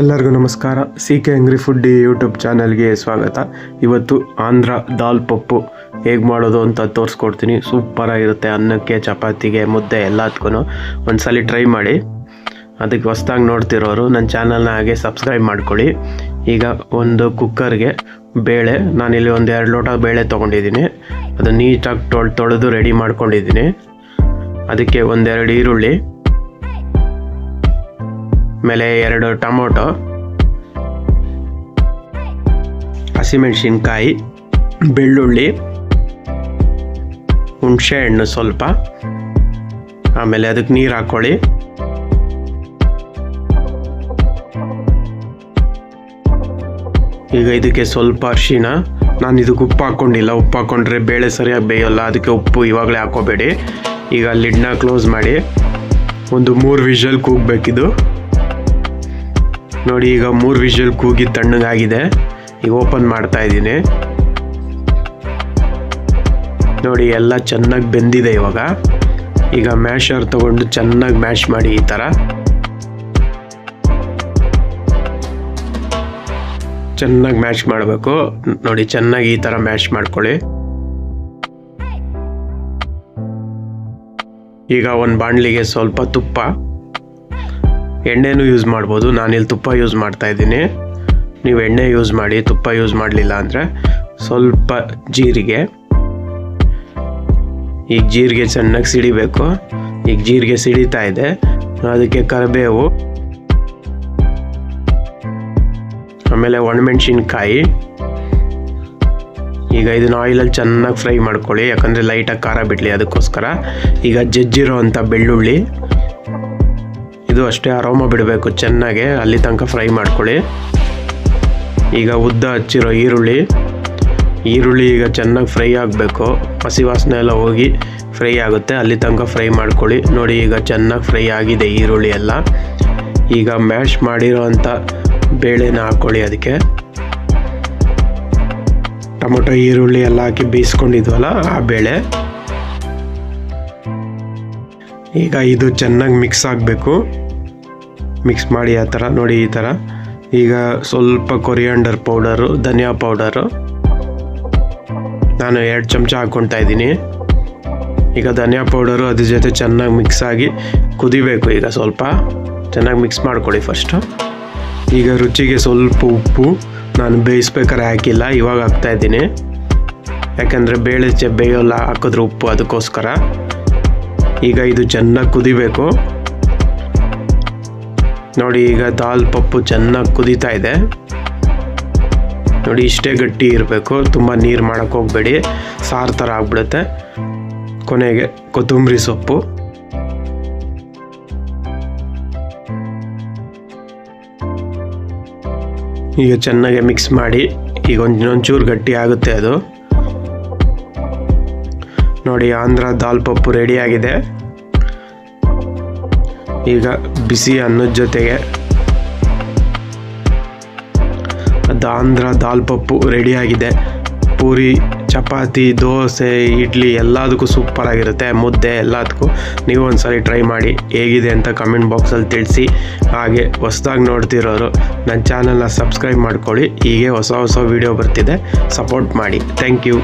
ಎಲ್ಲರಿಗೂ ನಮಸ್ಕಾರ. C K angry food YouTube ಚಾನಲ್ಗೆ ಸ್ವಾಗತ. ಇವತ್ತು ಆಂಧ್ರ ದಾಲ್ ಪಪ್ಪು ಹೇಗೆ ಮಾಡೋದು ಅಂತ ತೋರಿಸ್ಕೊಡ್ತೀನಿ. ಸೂಪರಾಗಿರುತ್ತೆ ಅನ್ನಕ್ಕೆ, ಚಪಾತಿಗೆ, ಮುದ್ದೆ ಎಲ್ಲದಕ್ಕೂ ಒಂದ್ಸಲಿ ಟ್ರೈ ಮಾಡಿ. ಅದಕ್ಕೆ ಹೊಸ್ದಾಗಿ ನೋಡ್ತಿರೋರು ನನ್ನ ಚಾನಲ್ನ ಹಾಗೆ ಸಬ್ಸ್ಕ್ರೈಬ್ ಮಾಡ್ಕೊಳ್ಳಿ. ಈಗ ಒಂದು ಕುಕ್ಕರ್ಗೆ ಬೇಳೆ, ನಾನಿಲ್ಲಿ ಒಂದು ಎರಡು ಲೋಟ ಬೇಳೆ ತೊಗೊಂಡಿದ್ದೀನಿ. ಅದು ನೀಟಾಗಿ ತೊಳೆ, ತೊಳೆದು ರೆಡಿ ಮಾಡ್ಕೊಂಡಿದ್ದೀನಿ. ಅದಕ್ಕೆ ಒಂದೆರಡು ಈರುಳ್ಳಿ ಆಮೇಲೆ ಎರಡು ಟೊಮೊಟೊ, ಹಸಿಮೆಣಸಿನ್ಕಾಯಿ, ಬೆಳ್ಳುಳ್ಳಿ, ಹುಣಸೆ ಹಣ್ಣು ಸ್ವಲ್ಪ, ಆಮೇಲೆ ಅದಕ್ಕೆ ನೀರು ಹಾಕ್ಕೊಳ್ಳಿ ಈಗ ಇದಕ್ಕೆ ಸ್ವಲ್ಪ ಅರಿಶಿಣ. ನಾನು ಇದಕ್ಕೆ ಉಪ್ಪು ಹಾಕ್ಕೊಂಡಿಲ್ಲ ಉಪ್ಪು ಹಾಕ್ಕೊಂಡ್ರೆ ಬೇಳೆ ಸರಿಯಾಗಿ ಬೇಯೋಲ್ಲ. ಅದಕ್ಕೆ ಉಪ್ಪು ಇವಾಗಲೇ ಹಾಕೋಬೇಡಿ. ಈಗ ಲಿಡ್ನ ಕ್ಲೋಸ್ ಮಾಡಿ ಒಂದು ಮೂರು ವಿಷಲ್ ಕೂಗಬೇಕಿದು. ನೋಡಿ, ಈಗ ಮೂರು ವಿಷಲ್ ಕೂಗಿ ತಣ್ಣಗಾಗಿದೆ. ಈಗ ಓಪನ್ ಮಾಡ್ತಾ ಇದ್ದೀನಿ. ನೋಡಿ, ಎಲ್ಲ ಚೆನ್ನಾಗಿ ಬೆಂದಿದೆ ಇವಾಗ. ಈಗ ಮ್ಯಾಶರ್ ತಗೊಂಡು ಚೆನ್ನಾಗಿ ಮ್ಯಾಶ್ ಮಾಡಿ ಈ ಥರ ಚೆನ್ನಾಗಿ ಮ್ಯಾಶ್ ಮಾಡಬೇಕು. ನೋಡಿ, ಚೆನ್ನಾಗಿ ಈ ಥರ ಮ್ಯಾಶ್ ಮಾಡ್ಕೊಳ್ಳಿ. ಈಗ ಒಂದು ಬಾಣಲಿಗೆ ಸ್ವಲ್ಪ ತುಪ್ಪ. ಎಣ್ಣೆನೂ ಯೂಸ್ ಮಾಡ್ಬೋದು. ನಾನಿಲ್ಲಿ ತುಪ್ಪ ಯೂಸ್ ಮಾಡ್ತಾ ಇದ್ದೀನಿ. ನೀವು ಎಣ್ಣೆ ಯೂಸ್ ಮಾಡಿ, ತುಪ್ಪ ಯೂಸ್ ಮಾಡಲಿಲ್ಲ ಅಂದರೆ ಸ್ವಲ್ಪ ಜೀರಿಗೆ. ಈಗ ಜೀರಿಗೆ ಚೆನ್ನಾಗಿ ಸಿಡಿಬೇಕು. ಈಗ ಜೀರಿಗೆ ಸಿಡಿತಾ ಇದೆ. ಅದಕ್ಕೆ ಕರಿಬೇವು. ಆಮೇಲೆ ಒಣಮೆಣ್ಸಿನ್ಕಾಯಿ. ಈಗ ಇದನ್ನ ಆಯಿಲಲ್ಲಿ ಚೆನ್ನಾಗಿ ಫ್ರೈ ಮಾಡ್ಕೊಳ್ಳಿ. ಯಾಕಂದರೆ ಲೈಟಾಗಿ ಖಾರ ಬಿಡಲಿ ಅದಕ್ಕೋಸ್ಕರ. ಈಗ ಜಜ್ಜಿರೋ ಅಂಥ ಬೆಳ್ಳುಳ್ಳಿ. ಇದು ಅಷ್ಟೇ ಅರೋಮ ಬಿಡಬೇಕು. ಚೆನ್ನಾಗೆ ಅಲ್ಲಿ ತನಕ ಫ್ರೈ ಮಾಡ್ಕೊಳ್ಳಿ. ಈಗ ಉದ್ದ ಹಚ್ಚಿರೋ ಈರುಳ್ಳಿ. ಈರುಳ್ಳಿ ಈಗ ಚೆನ್ನಾಗಿ ಫ್ರೈ ಆಗಬೇಕು. ಹಸಿ ವಾಸನೆ ಎಲ್ಲ ಹೋಗಿ ಫ್ರೈ ಆಗುತ್ತೆ. ಅಲ್ಲಿ ತನಕ ಫ್ರೈ ಮಾಡ್ಕೊಳ್ಳಿ. ನೋಡಿ ಈಗ ಚೆನ್ನಾಗಿ ಫ್ರೈ ಆಗಿದೆ ಈರುಳ್ಳಿ ಎಲ್ಲ. ಈಗ ಮ್ಯಾಶ್ ಮಾಡಿರೋ ಅಂಥ ಬೇಳೆನ ಹಾಕ್ಕೊಳ್ಳಿ ಅದಕ್ಕೆ. ಟೊಮೊಟೊ, ಈರುಳ್ಳಿ ಎಲ್ಲ ಹಾಕಿ ಬೇಯಿಸ್ಕೊಂಡಿದ್ವಲ್ಲ ಆ ಬೇಳೆ. ಈಗ ಇದು ಚೆನ್ನಾಗಿ ಮಿಕ್ಸ್ ಆಗಬೇಕು. ಮಿಕ್ಸ್ ಮಾಡಿ ಆ ಥರ, ನೋಡಿ ಈ ಥರ. ಈಗ ಸ್ವಲ್ಪ ಕೊರಿಯಾಂಡರ್ ಪೌಡರು ಧನಿಯಾ ಪೌಡರು ನಾನು ಎರಡು ಚಮಚ ಹಾಕ್ಕೊಳ್ತಾ ಇದ್ದೀನಿ. ಈಗ ಧನಿಯಾ ಪೌಡರು ಅದ್ರ ಜೊತೆ ಚೆನ್ನಾಗಿ ಮಿಕ್ಸ್ ಆಗಿ ಕುದಿಬೇಕು ಈಗ ಸ್ವಲ್ಪ. ಚೆನ್ನಾಗಿ ಮಿಕ್ಸ್ ಮಾಡ್ಕೊಳ್ಳಿ ಫಸ್ಟು ಈಗ ರುಚಿಗೆ ಸ್ವಲ್ಪ ಉಪ್ಪು ನಾನು ಬೇಯಿಸ್ಬೇಕಾದ್ರೆ ಹಾಕಿಲ್ಲ, ಇವಾಗ ಹಾಕ್ತಾಯಿದ್ದೀನಿ ಯಾಕಂದರೆ ಬೇಳೆ ಚೆ ಬೇಯೋಲ್ಲ, ಹಾಕಿದ್ರೆ ಉಪ್ಪು ಅದಕ್ಕೋಸ್ಕರ. ಈಗ ಇದು ಚೆನ್ನಾಗಿ ಕುದಿಬೇಕು. ನೋಡಿ, ಈಗ ದಾಲ್ ಪಪ್ಪು ಚೆನ್ನಾಗಿ ಕುದೀತಾ ಇದೆ. ನೋಡಿ, ಇಷ್ಟೇ ಗಟ್ಟಿ ಇರಬೇಕು. ತುಂಬ ನೀರು ಮಾಡೋಕ್ಕೆ ಹೋಗಬೇಡಿ. ಸಾರು ಥರ ಆಗ್ಬಿಡುತ್ತೆ. ಕೊನೆಗೆ ಕೊತ್ತಂಬರಿ ಸೊಪ್ಪು. ಈಗ ಚೆನ್ನಾಗಿ ಮಿಕ್ಸ್ ಮಾಡಿ ಈಗ ಒಂದು ಇನ್ನೊಂಚೂರು ಗಟ್ಟಿ ಆಗುತ್ತೆ ಅದು. ನೋಡಿ, ಆಂಧ್ರ ದಾಲ್ ಪಪ್ಪು ರೆಡಿಯಾಗಿದೆ ಈಗ ಬಿಸಿ ಅನ್ನದ ಜೊತೆಗೆ ಅದು ಆಂಧ್ರ ದಾಲ್ ಪಪ್ಪು ರೆಡಿಯಾಗಿದೆ ಪೂರಿ, ಚಪಾತಿ, ದೋಸೆ, ಇಡ್ಲಿ ಎಲ್ಲದಕ್ಕೂ ಸೂಪರಾಗಿರುತ್ತೆ ಮುದ್ದೆ ಎಲ್ಲದಕ್ಕೂ ನೀವು ಒಂದ್ಸರಿ ಟ್ರೈ ಮಾಡಿ ಹೇಗಿದೆ ಅಂತ ಕಮೆಂಟ್ ಬಾಕ್ಸಲ್ಲಿ ತಿಳಿಸಿ. ಹಾಗೆ ಹೊಸ್ದಾಗಿ ನೋಡ್ತಿರೋರು ನನ್ನ ಚಾನಲ್ನ ಸಬ್ಸ್ಕ್ರೈಬ್ ಮಾಡ್ಕೊಳ್ಳಿ. ಹೀಗೆ ಹೊಸ ಹೊಸ ವೀಡಿಯೋ ಬರ್ತಿದೆ. ಸಪೋರ್ಟ್ ಮಾಡಿ. Thank you